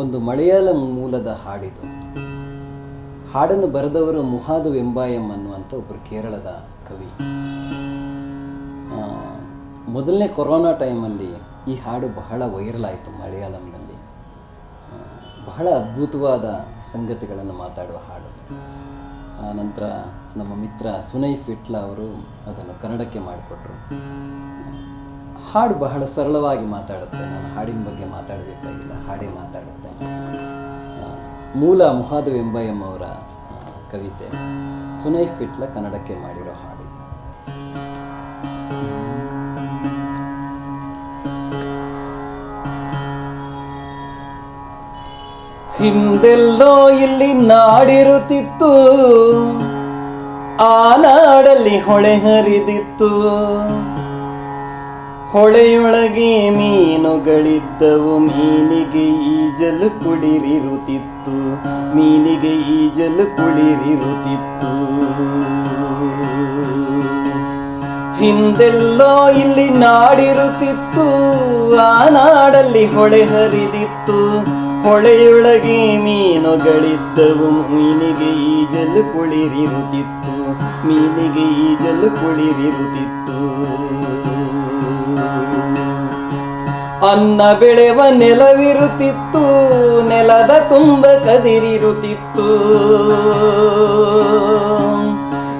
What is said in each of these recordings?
ಒಂದು ಮಲಯಾಳ ಮೂಲದ ಹಾಡಿದು. ಹಾಡನ್ನು ಬರೆದವರು ಮುಹಾದು ವೆಂಬಾಯಂ ಅನ್ನುವಂಥ ಒಬ್ಬರು ಕೇರಳದ ಕವಿ. ಮೊದಲನೇ ಕೊರೋನಾ ಟೈಮಲ್ಲಿ ಈ ಹಾಡು ಬಹಳ ವೈರಲ್ ಆಯಿತು ಮಲಯಾಳಂನಲ್ಲಿ. ಬಹಳ ಅದ್ಭುತವಾದ ಸಂಗತಿಗಳನ್ನು ಮಾತಾಡುವ ಹಾಡು. ನಂತರ ನಮ್ಮ ಮಿತ್ರ ಸುನೈ ಫಿಟ್ಲ ಅವರು ಅದನ್ನು ಕನ್ನಡಕ್ಕೆ ಮಾಡಿಕೊಟ್ರು. ಹಾಡು ಬಹಳ ಸರಳವಾಗಿ ಮಾತಾಡುತ್ತೆ. ನಾನು ಹಾಡಿನ ಬಗ್ಗೆ ಮಾತಾಡಬೇಕಾಗಿಲ್ಲ. ಹಾಡೇ ಮಾತಾಡುತ್ತೆ. ಮೂಲ ಮುಹಾದು ಎಂಬಯಂ ಅವರ ಕವಿತೆ ಸುನೈ ಫಿಟ್ಲ ಕನ್ನಡಕ್ಕೆ ಮಾಡಿರೋ ಹಾಡು. ಹಿಂದೆಲ್ಲೋ ಇಲ್ಲಿ ನಾಡಿರುತ್ತಿತ್ತು, ಆ ನಾಡಲ್ಲಿ ಹೊಳೆ ಹರಿದಿತ್ತು. ಹೊಳೆಯೊಳಗೆ ಮೀನುಗಳಿದ್ದವು. ಮೀನಿಗೆ ಈಜಲು ಕುಳಿರಿರುತ್ತಿತ್ತು. ಮೀನಿಗೆ ಈಜಲು ಕುಳಿರಿರುತ್ತಿತ್ತು. ಹಿಂದೆಲ್ಲೋ ಇಲ್ಲಿ ನಾಡಿರುತ್ತಿತ್ತು. ಆ ನಾಡಲ್ಲಿ ಹೊಳೆ ಹರಿದಿತ್ತು. ಹೊಳೆಯೊಳಗೆ ಮೀನುಗಳಿದ್ದವು. ಮೀನಿಗೆ ಈಜಲು ಕುಳಿರಿರುತ್ತಿತ್ತು. ಮೀನಿಗೆ ಈಜಲು ಕುಳಿರಿರುತ್ತಿತ್ತು. ಅನ್ನ ಬೆಳೆವ ನೆಲವಿರುತ್ತಿತ್ತು, ನೆಲದ ತುಂಬ ಕದಿರಿರುತ್ತಿತ್ತು.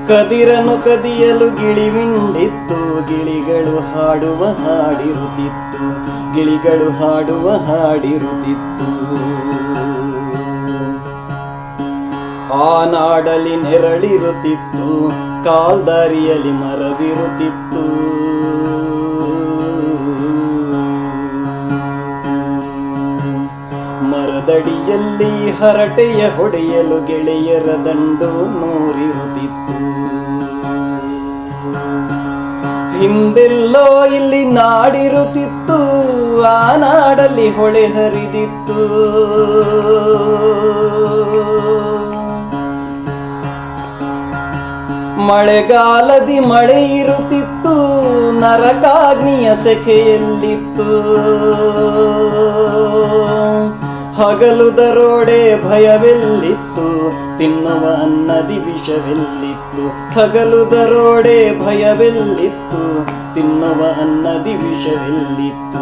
ಕದಿರನು ಕದಿಯಲು ಗಿಳಿವಿಂಡಿತ್ತು ಗಿಳಿಗಳು ಹಾಡುವ ಹಾಡಿರುತ್ತಿತ್ತು, ಗಿಳಿಗಳು ಹಾಡುವ ಹಾಡಿರುತ್ತಿತ್ತು. ಆ ನಾಡಲಿ ನೆರಳಿರುತ್ತಿತ್ತು, ಕಾಲ್ದಾರಿಯಲ್ಲಿ ಮರವಿರುತ್ತಿತ್ತು. ಮರದಡಿಯಲ್ಲಿ ಹರಟೆಯ ಹೊಡೆಯಲು ಗೆಳೆಯರ ದಂಡು ನೂರಿರುತ್ತಿತ್ತು ಹಿಂದೆಲ್ಲೋ ಇಲ್ಲಿ ನಾಡಿರುತ್ತಿತ್ತು, ಆ ನಾಡಲ್ಲಿ ಹೊಳೆ ಹರಿದಿತ್ತು. ಮಳೆಗಾಲದಿ ಮಳೆ ಇರುತ್ತಿತ್ತು, ನರಕಾಗ್ನಿಯ ಸೆಖೆಯಲ್ಲಿತ್ತು ಹಗಲು ದರೋಡೆ ಭಯವೆಲ್ಲಿತ್ತು? ತಿನ್ನುವ ಅನ್ನದಿ ವಿಷವೆಲ್ಲಿತ್ತು? ಹಗಲು ದರೋಡೆ ಭಯವೆಲ್ಲಿತ್ತು? ತಿನ್ನುವ ಅನ್ನದಿ ವಿಷವೆಲ್ಲಿತ್ತು?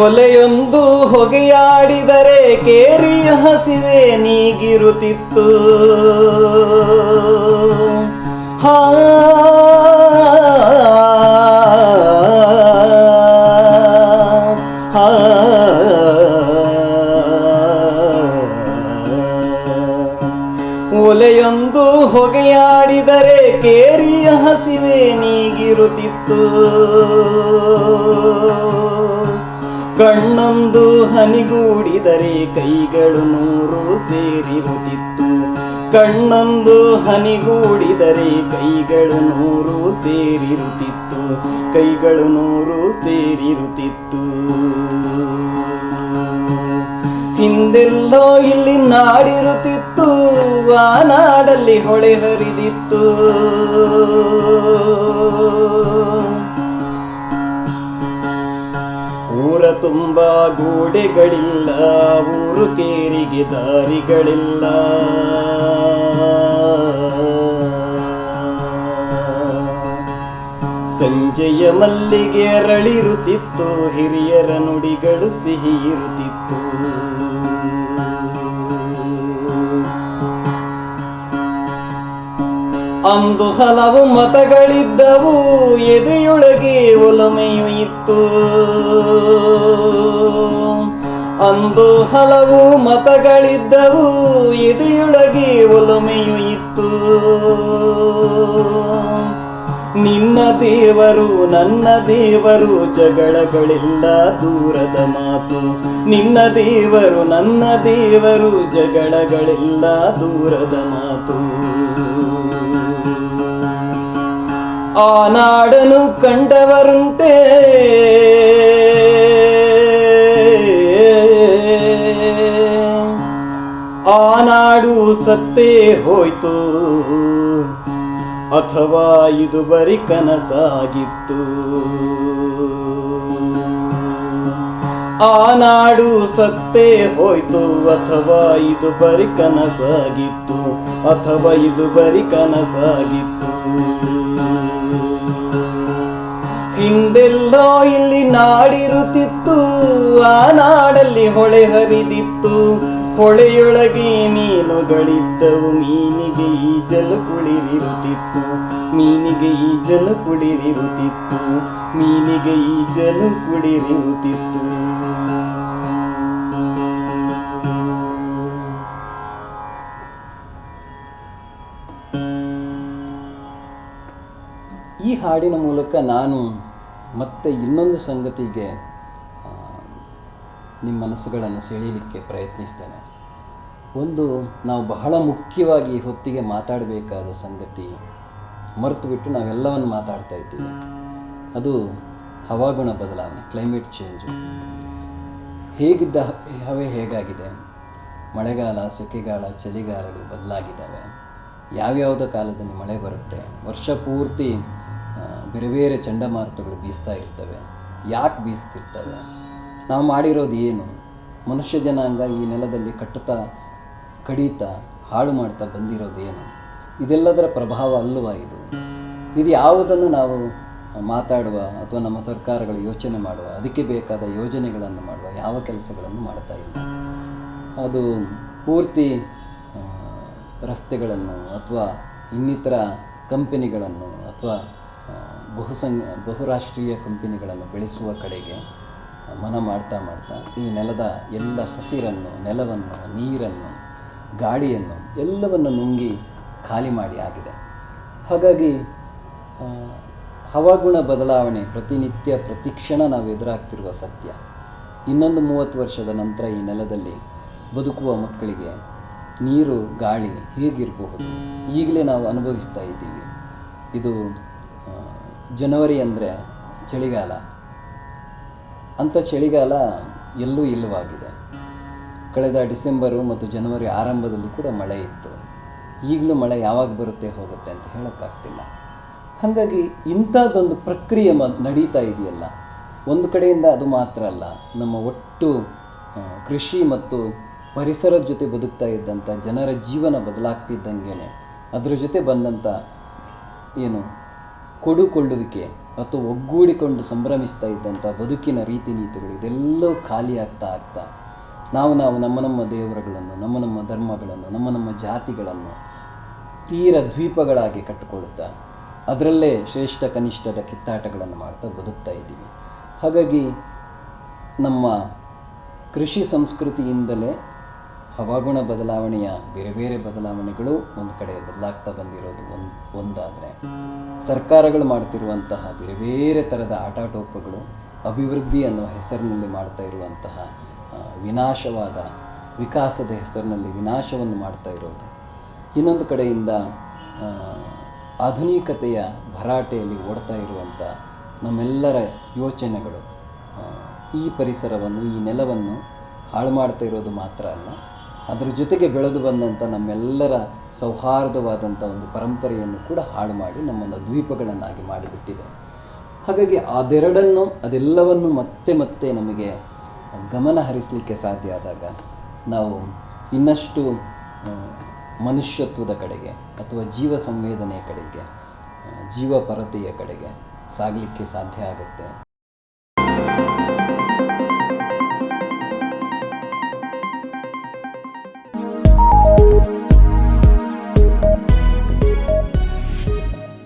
ಒಲೆಯೊಂದು ಹೊಗೆಯಾಡಿದರೆ ಕೇರಿಯ ಹಸಿವೆ ನೀಗಿರುತ್ತಿತ್ತು. ಹಾ. ಒಲೆಯೊಂದು ಹೊಗೆಯಾಡಿದರೆ ಕೇರಿಯ ಹಸಿವೆ ನೀಗಿರುತ್ತಿತ್ತು. ಕಣ್ಣೊಂದು ಹನಿಗೂಡಿದರೆ ಕೈಗಳು ನೂರು ಸೇರಿರುತ್ತಿತ್ತು. ಕಣ್ಣೊಂದು ಹನಿಗೂಡಿದರೆ ಕೈಗಳು ನೂರು ಸೇರಿರುತ್ತಿತ್ತು. ಕೈಗಳು ನೂರು ಸೇರಿರುತ್ತಿತ್ತು. ಹಿಂದೆಲ್ಲೋ ಇಲ್ಲಿ ನಾಡಿರುತ್ತಿತ್ತು ಆ ನಾಡಲ್ಲಿ ಹೊಳೆ ಹರಿದಿತ್ತು. ಊರ ತುಂಬ ಗೋಡೆಗಳಿಲ್ಲ, ಊರು ಕೇರಿಗೆ ದಾರಿಗಳಿಲ್ಲ. ಸಂಜೆಯ ಮಲ್ಲಿಗೆ ಅರಳಿರುತ್ತಿತ್ತು ಹಿರಿಯರ ನುಡಿಗಳು ಸಿಹಿ ಅಂದು ಹಲವು ಮತಗಳಿದ್ದವು, ಎದೆಯೊಳಗೆ ಒಲಮೆಯು ಇತ್ತು. ಅಂದು ಹಲವು ಮತಗಳಿದ್ದವು, ಎದೆಯೊಳಗೆ ಒಲಮೆಯು ಇತ್ತು. ನಿನ್ನ ದೇವರು, ನನ್ನ ದೇವರು, ಜಗಳಗಳೆಲ್ಲ ದೂರದ ಮಾತು. ನಿನ್ನ ದೇವರು, ನನ್ನ ದೇವರು, ಜಗಳಗಳೆಲ್ಲ ದೂರದ ಮಾತು. ಆ ನಾಡನು ಕಂಡವರುಂಟೆ. ಆ ನಾಡು ಸತ್ತೇ ಹೋಯ್ತು. ಅಥವಾ ಇದು ಬರಿ ಕನಸಾಗಿತ್ತು. ಆ ನಾಡು ಸತ್ತೇ ಹೋಯ್ತು. ಅಥವಾ ಇದು ಬರಿ ಕನಸಾಗಿತ್ತು. ಅಥವಾ ಇದು ಬರಿ ಕನಸಾಗಿತ್ತು. ಹಿಂದೆಲ್ಲೋ ಇಲ್ಲಿ ನಾಡಿರುತ್ತಿತ್ತು, ಆ ನಾಡಲ್ಲಿ ಹೊಳೆ ಹರಿದಿತ್ತು. ಹೊಳೆಯೊಳಗೆ ಮೀನುಗಳಿದ್ದವು, ಮೀನಿಗೆ ಈಜಲು ಕುಳಿರಿರುತ್ತಿತ್ತು. ಮೀನಿಗೆ ಈಜಲು ಕುಳಿರಿರುತ್ತಿತ್ತು. ಮೀನಿಗೆ ಈಜಲು ಕುಳಿರಿರುತ್ತಿತ್ತು. ಈ ಹಾಡಿನ ಮೂಲಕ ನಾನು ಮತ್ತೆ ಇನ್ನೊಂದು ಸಂಗತಿಗೆ ನಿಮ್ಮ ಮನಸ್ಸುಗಳನ್ನು ಸೆಳೆಯಲಿಕ್ಕೆ ಪ್ರಯತ್ನಿಸ್ತೇನೆ. ಒಂದು, ನಾವು ಬಹಳ ಮುಖ್ಯವಾಗಿ ಹೊತ್ತಿಗೆ ಮಾತಾಡಬೇಕಾದ ಸಂಗತಿ ಮರೆತು ಬಿಟ್ಟು ನಾವೆಲ್ಲವನ್ನು ಮಾತಾಡ್ತಾ ಇದ್ದೀವಿ. ಅದು ಹವಾಗುಣ ಬದಲಾವಣೆ ಕ್ಲೈಮೇಟ್ ಚೇಂಜು ಹೇಗಿದ್ದ ಹವೆ ಹೇಗಾಗಿದೆ? ಮಳೆಗಾಲ, ಸೆಕೆಗಾಲ, ಚಳಿಗಾಲಗಳು ಬದಲಾಗಿದ್ದಾವೆ. ಯಾವ್ಯಾವುದೋ ಕಾಲದಲ್ಲಿ ಮಳೆ ಬರುತ್ತೆ. ವರ್ಷ ಪೂರ್ತಿ ಬೇರೆ ಬೇರೆ ಚಂಡಮಾರುತಗಳು ಬೀಸ್ತಾ ಇರ್ತವೆ. ಯಾಕೆ ಬೀಸ್ತಿರ್ತವೆ? ನಾವು ಮಾಡಿರೋದು ಏನು? ಮನುಷ್ಯ ಜನಾಂಗ ಈ ನೆಲದಲ್ಲಿ ಕಟ್ಟುತ್ತಾ, ಕಡಿತಾ, ಹಾಳು ಮಾಡ್ತಾ ಬಂದಿರೋದೇನು ಇದೆಲ್ಲದರ ಪ್ರಭಾವ ಅಲ್ಲವಾ ಇದು? ಇದು ಯಾವುದನ್ನು ನಾವು ಮಾತಾಡುವ ಅಥವಾ ನಮ್ಮ ಸರ್ಕಾರಗಳು ಯೋಚನೆ ಮಾಡುವ, ಅದಕ್ಕೆ ಬೇಕಾದ ಯೋಜನೆಗಳನ್ನು ಮಾಡುವ, ಯಾವ ಕೆಲಸಗಳನ್ನು ಮಾಡ್ತಾ ಇಲ್ಲ? ಅದು ಪೂರ್ತಿ ರಸ್ತೆಗಳನ್ನು ಅಥವಾ ಇನ್ನಿತರ ಕಂಪನಿಗಳನ್ನು ಅಥವಾ ಆ, ಬಹುಸಂಖ್ಯ ಬಹುರಾಷ್ಟ್ರೀಯ ಕಂಪನಿಗಳನ್ನು ಬೆಳೆಸುವ ಕಡೆಗೆ ಮನ ಮಾಡ್ತಾ ಮಾಡ್ತಾ ಈ ನೆಲದ ಎಲ್ಲ ಹಸಿರನ್ನು ನೆಲವನ್ನು ನೀರನ್ನು ಗಾಳಿಯನ್ನು ಎಲ್ಲವನ್ನು ನುಂಗಿ ಖಾಲಿ ಮಾಡಿ ಆಗಿದೆ. ಹಾಗಾಗಿ ಹವಾಗುಣ ಬದಲಾವಣೆ ಪ್ರತಿನಿತ್ಯ ಪ್ರತಿಕ್ಷಣ ನಾವು ಎದುರಾಗ್ತಿರುವ ಸತ್ಯ. ಇನ್ನೊಂದು ಮೂವತ್ತು ವರ್ಷದ ನಂತರ ಈ ನೆಲದಲ್ಲಿ ಬದುಕುವ ಮಕ್ಕಳಿಗೆ ನೀರು ಗಾಳಿ ಹೇಗಿರಬಹುದು ಈಗಲೇ ನಾವು ಅನುಭವಿಸ್ತಾ ಇದ್ದೀವಿ. ಇದು ಜನವರಿ ಅಂದರೆ ಚಳಿಗಾಲ. ಅಂಥ ಚಳಿಗಾಲ ಎಲ್ಲೂ ಇಲ್ಲವಾಗಿದೆ. ಕಳೆದ ಡಿಸೆಂಬರು ಮತ್ತು ಜನವರಿ ಆರಂಭದಲ್ಲಿ ಕೂಡ ಮಳೆ ಇತ್ತು. ಈಗಲೂ ಮಳೆ ಯಾವಾಗ ಬರುತ್ತೆ, ಹೋಗುತ್ತೆ ಅಂತ ಹೇಳೋಕ್ಕಾಗ್ತಿಲ್ಲ. ಹಾಗಾಗಿ ಇಂಥದ್ದೊಂದು ಪ್ರಕ್ರಿಯೆ ಮ ನಡೀತಾ ಇದೆಯಲ್ಲ. ಒಂದು ಕಡೆಯಿಂದ ಅದು ಮಾತ್ರ ಅಲ್ಲ, ನಮ್ಮ ಒಟ್ಟು ಕೃಷಿ ಮತ್ತು ಪರಿಸರದ ಜೊತೆ ಬದುಕ್ತಾ ಇದ್ದಂಥ ಜನರ ಜೀವನ ಬದಲಾಗ್ತಿದ್ದಂಗೆ ಅದರ ಜೊತೆ ಬಂದಂಥ ಏನು ಕೊಡುಕೊಳ್ಳುವಿಕೆ ಅಥವಾ ಒಗ್ಗೂಡಿಕೊಂಡು ಸಂಭ್ರಮಿಸ್ತಾ ಇದ್ದಂಥ ಬದುಕಿನ ರೀತಿ ನೀತಿಗಳು ಇದೆಲ್ಲವೂ ಖಾಲಿ ಆಗ್ತಾ ಆಗ್ತಾ ನಾವು ನಾವು ನಮ್ಮ ನಮ್ಮ ದೇವರುಗಳನ್ನು, ನಮ್ಮ ನಮ್ಮ ಧರ್ಮಗಳನ್ನು, ನಮ್ಮ ನಮ್ಮ ಜಾತಿಗಳನ್ನು ತೀರ ದ್ವೀಪಗಳಾಗಿ ಕಟ್ಟಿಕೊಳ್ಳುತ್ತಾ ಅದರಲ್ಲೇ ಶ್ರೇಷ್ಠ ಕನಿಷ್ಠದ ಕಿತ್ತಾಟಗಳನ್ನು ಮಾಡ್ತಾ ಬದುಕ್ತಾ ಇದ್ದೀವಿ. ಹಾಗಾಗಿ ನಮ್ಮ ಕೃಷಿ ಸಂಸ್ಕೃತಿಯಿಂದಲೇ ಹವಾಗುಣ ಬದಲಾವಣೆಯ ಬೇರೆ ಬೇರೆ ಬದಲಾವಣೆಗಳು ಒಂದು ಕಡೆ ಬದಲಾಗ್ತಾ ಬಂದಿರೋದು ಒಂದು, ಒಂದಾದರೆ. ಸರ್ಕಾರಗಳು ಮಾಡ್ತಿರುವಂತಹ ಬೇರೆ ಬೇರೆ ಥರದ ಆಟಾಟೋಪಗಳು ಅಭಿವೃದ್ಧಿ ಅನ್ನೋ ಹೆಸರಿನಲ್ಲಿ ಮಾಡ್ತಾ ಇರುವಂತಹ ವಿನಾಶವಾದ, ವಿಕಾಸದ ಹೆಸರಿನಲ್ಲಿ ವಿನಾಶವನ್ನು ಮಾಡ್ತಾ ಇರೋದು. ಇನ್ನೊಂದು ಕಡೆಯಿಂದ ಆಧುನಿಕತೆಯ ಭರಾಟೆಯಲ್ಲಿ ಓಡ್ತಾ ಇರುವಂಥ ನಮ್ಮೆಲ್ಲರ ಯೋಚನೆಗಳು ಈ ಪರಿಸರವನ್ನು, ಈ ನೆಲವನ್ನು ಹಾಳು ಮಾಡ್ತಾ ಇರೋದು ಮಾತ್ರ ಅಲ್ಲ. ಅದರ ಜೊತೆಗೆ ಬೆಳೆದು ಬಂದಂಥ ನಮ್ಮೆಲ್ಲರ ಸೌಹಾರ್ದವಾದಂಥ ಒಂದು ಪರಂಪರೆಯನ್ನು ಕೂಡ ಹಾಳು ಮಾಡಿ ನಮ್ಮನ್ನು ದ್ವೀಪಗಳನ್ನಾಗಿ ಮಾಡಿಬಿಟ್ಟಿದೆ. ಹಾಗಾಗಿ ಅದೆರಡನ್ನು, ಅದೆಲ್ಲವನ್ನು ಮತ್ತೆ ಮತ್ತೆ ನಮಗೆ ಗಮನ ಹರಿಸಲಿಕ್ಕೆ ಸಾಧ್ಯ ಆದಾಗ ನಾವು ಇನ್ನಷ್ಟು ಮನುಷ್ಯತ್ವದ ಕಡೆಗೆ ಅಥವಾ ಜೀವ ಸಂವೇದನೆಯ ಕಡೆಗೆ ಜೀವಪರತೆಯ ಜೀವ ಪರತೆಯ ಕಡೆಗೆ ಸಾಗಲಿಕ್ಕೆ ಸಾಧ್ಯ ಆಗುತ್ತೆ.